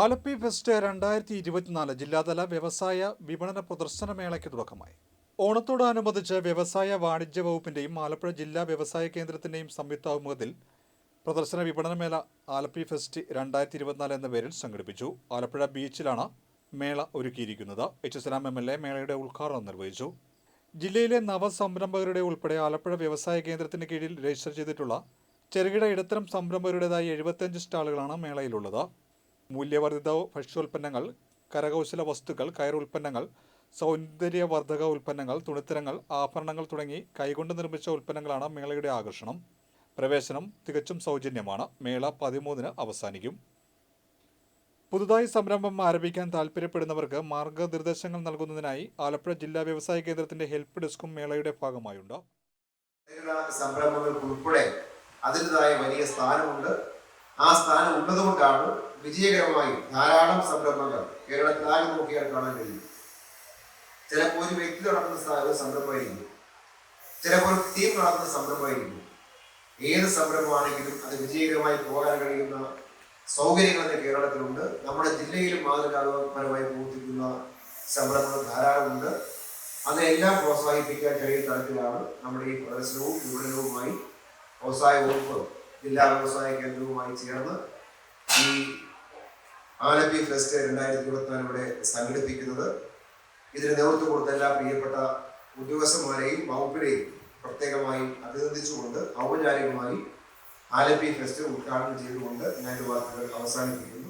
Alleppey fest രണ്ടായിരത്തി ഇരുപത്തിനാല് ജില്ലാതല വ്യവസായ വിപണന പ്രദർശന മേളയ്ക്ക് തുടക്കമായി. ഓണത്തോടനുബന്ധിച്ച് വ്യവസായ വാണിജ്യ വകുപ്പിന്റെയും ആലപ്പുഴ ജില്ലാ വ്യവസായ കേന്ദ്രത്തിന്റെയും സംയുക്താഭിമുഖത്തിൽ പ്രദർശന വിപണന മേള ആലപ്പി ഫെസ്റ്റ് രണ്ടായിരത്തി ഇരുപത്തിനാല് എന്ന പേരിൽ സംഘടിപ്പിച്ചു. ആലപ്പുഴ ബീച്ചിലാണ് മേള ഒരുക്കിയിരിക്കുന്നത്. H S M L A മേളയുടെ ഉദ്ഘാടനം നിർവഹിച്ചു. ജില്ലയിലെ നവസംരംഭകരുടെ ഉൾപ്പെടെ ആലപ്പുഴ വ്യവസായ കേന്ദ്രത്തിന് കീഴിൽ രജിസ്റ്റർ ചെയ്തിട്ടുള്ള ചെറുകിട ഇടത്തരം സംരംഭകരുടേതായി എഴുപത്തിയഞ്ച് സ്റ്റാളുകളാണ് മേളയിലുള്ളത്. മൂല്യവർദ്ധിത ഭക്ഷ്യോൽപ്പന്നങ്ങൾ കരകൗശല വസ്തുക്കൾ കയർ ഉൽപ്പന്നങ്ങൾ സൗന്ദര്യവർദ്ധക ഉൽപ്പന്നങ്ങൾ തുണിത്തരങ്ങൾ ആഭരണങ്ങൾ തുടങ്ങി കൈകൊണ്ട് നിർമ്മിച്ച ഉൽപ്പന്നങ്ങളാണ് മേളയുടെ ആകർഷണം. പ്രവേശനം തികച്ചും സൗജന്യമാണ്. മേള പതിമൂന്നിന് അവസാനിക്കും. പുതുതായി സംരംഭം ആരംഭിക്കാൻ താൽപ്പര്യപ്പെടുന്നവർക്ക് മാർഗനിർദ്ദേശങ്ങൾ നൽകുന്നതിനായി ആലപ്പുഴ ജില്ലാ വ്യവസായ കേന്ദ്രത്തിന്റെ ഹെൽപ്പ് ഡെസ്കും മേളയുടെ ഭാഗമായുണ്ട്. സംരംഭങ്ങൾക്ക് ഉൾപ്പെടെ അതിന്റെതായ വലിയ സ്ഥാനമുണ്ട്. ആ സ്ഥാനം ഉള്ളതുകൊണ്ടാണ് വിജയകരമായി ധാരാളം സംരംഭങ്ങൾ കേരളത്തിലാകെ നോക്കിയാൽ കാണാൻ കഴിയും ചിലപ്പോൾ ഒരു വ്യക്തി നടത്തുന്ന ഒരു സംരംഭമായിരിക്കും. ചിലപ്പോൾ ഒരു ടീം നടത്തുന്ന സംരംഭമായിരിക്കും. ഏത് സംരംഭമാണെങ്കിലും അത് വിജയകരമായി പോകാൻ കഴിയുന്ന സൗകര്യങ്ങൾ തന്നെ കേരളത്തിലുണ്ട്. നമ്മുടെ ജില്ലയിലും മാതൃകാപരമായി പ്രവർത്തിക്കുന്ന സംരംഭങ്ങൾ ധാരാളമുണ്ട് അതെല്ലാം പ്രോത്സാഹിപ്പിക്കാൻ കഴിയുന്ന തരത്തിലാണ് നമ്മുടെ ഈ പ്രദർശനവും വിപണനവുമായി വ്യവസായ വകുപ്പ് ജില്ലാ വ്യവസായ കേന്ദ്രവുമായി ചേർന്ന് ഈ ആലപ്പി ഫെസ്റ്റ് രണ്ടായിരത്തി ഇരുപത്തിനാല് ഇവിടെ സംഘടിപ്പിക്കുന്നത്. ഇതിന് നേതൃത്വം കൊടുത്ത എല്ലാ പ്രിയപ്പെട്ട ഉദ്യോഗസ്ഥന്മാരെയും വകുപ്പിനെയും പ്രത്യേകമായി അഭിനന്ദിച്ചുകൊണ്ട് ഔപചാരികമായി ആലപ്പി ഫെസ്റ്റ് ഉദ്ഘാടനം ചെയ്തുകൊണ്ട് ഞാൻ വാർത്തകൾ അവസാനിപ്പിക്കുന്നു.